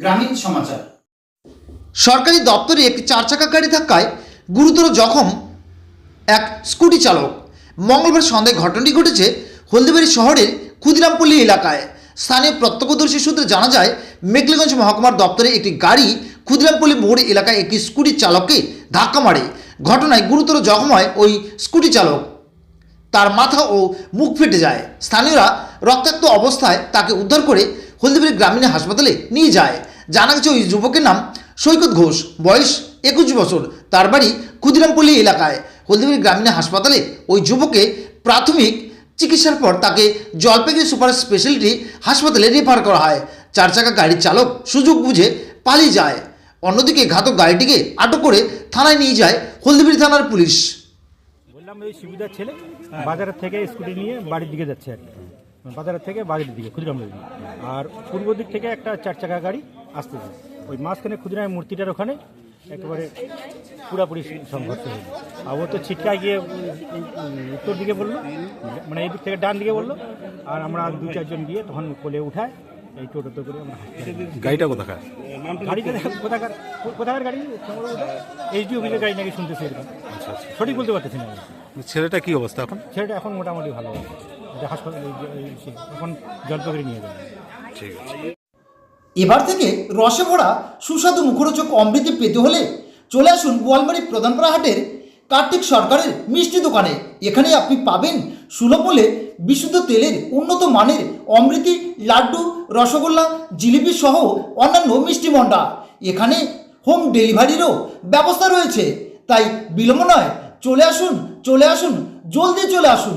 গ্রামীণ সমাচার। সরকারি দপ্তরে একটি চার চাকা গাড়ি ধাক্কায় গুরুতর জখম এক স্কুটি চালক। মঙ্গলবার সন্ধ্যায় ঘটনাটি ঘটেছে হলদিবাড়ি শহরের ক্ষুদিরামপল্লী এলাকায়। স্থানীয় প্রত্যক্ষদর্শী সূত্রে জানা যায়, মেঘলিগঞ্জ মহকুমার দপ্তরে একটি গাড়ি ক্ষুদিরামপল্লী মোড় এলাকায় একটি স্কুটি চালককে ধাক্কা মারে। ঘটনায় গুরুতর জখম হয় ওই স্কুটি চালক। তার মাথা ও মুখ ফেটে যায়। স্থানীয়রা রক্তাক্ত অবস্থায় তাকে উদ্ধার করে হলদিবাড়ি গ্রামীণ হাসপাতালে নিয়ে যায়। জানা গেছে ওই যুবকের নাম সৈকত ঘোষ। বয়স একুশ বছর। তার বাড়ি ক্ষুদিরামপল্লী এলাকায়। হলদিবাড়ি গ্রামীণ হাসপাতালে ওই যুবকে প্রাথমিক চিকিৎসার পর তাকে জলপাইগুড়ি সুপার স্পেশালিটি হাসপাতালে রেফার করা হয়। চার চাকা গাড়ির চালক সুযোগ বুঝে পালিয়ে যায়। অন্যদিকে ঘাতক গাড়িটিকে আটক করে থানায় নিয়ে যায় হলদিবাড়ি থানার পুলিশ। বললাম ওই সুবিধার ছেলে বাজারের থেকে স্কুটি নিয়ে বাড়ির দিকে যাচ্ছে আর। বাজারের থেকে বাড়ির দিকে ক্ষুদিরাম দিকে। আর পূর্ব দিক থেকে একটা চার চাকা গাড়ি আসতেছে। ওই মাঝখানে ক্ষুদিরাম মূর্তিটার ওখানে একেবারে পুরাপুরি সংঘর্ষ হলো। আর ও তো ছিটকায় গিয়ে উত্তর দিকে বলল মানে এই দিক থেকে ডান দিকে বলল। আর আমরা দু চারজন গিয়ে তখন কোলে উঠায় এই টোটোতে করে আমরা গাড়িটা কোথাকার? গাড়িতে কোথাকার কোথাকার গাড়ি? এইচডি অফিসের গাড়ি নাকি শুনতেছি এরকম। সঠিক বলতে পারতেছি না। ছেলেটা কি অবস্থা এখন? ছেলেটা এখন মোটামুটি ভালো আছে। এবার থেকে রসে ভরা সুস্বাদু মুখরোচক অমৃতি পেতে হলে চলে আসুন বোয়ালমারি প্রধানপাড়া হাটের কার্তিক সরকারের মিষ্টি দোকানে। এখানে আপনি পাবেন সুলভ মূল্যে বিশুদ্ধ তেলের উন্নত মানের অমৃতি, লাড্ডু, রসগোল্লা, জিলিপি সহ অন্যান্য মিষ্টি মন্ডা এখানে হোম ডেলিভারিরও ব্যবস্থা রয়েছে। তাই বিলম্ব নয়, চলে আসুন চলে আসুন, জলদি চলে আসুন।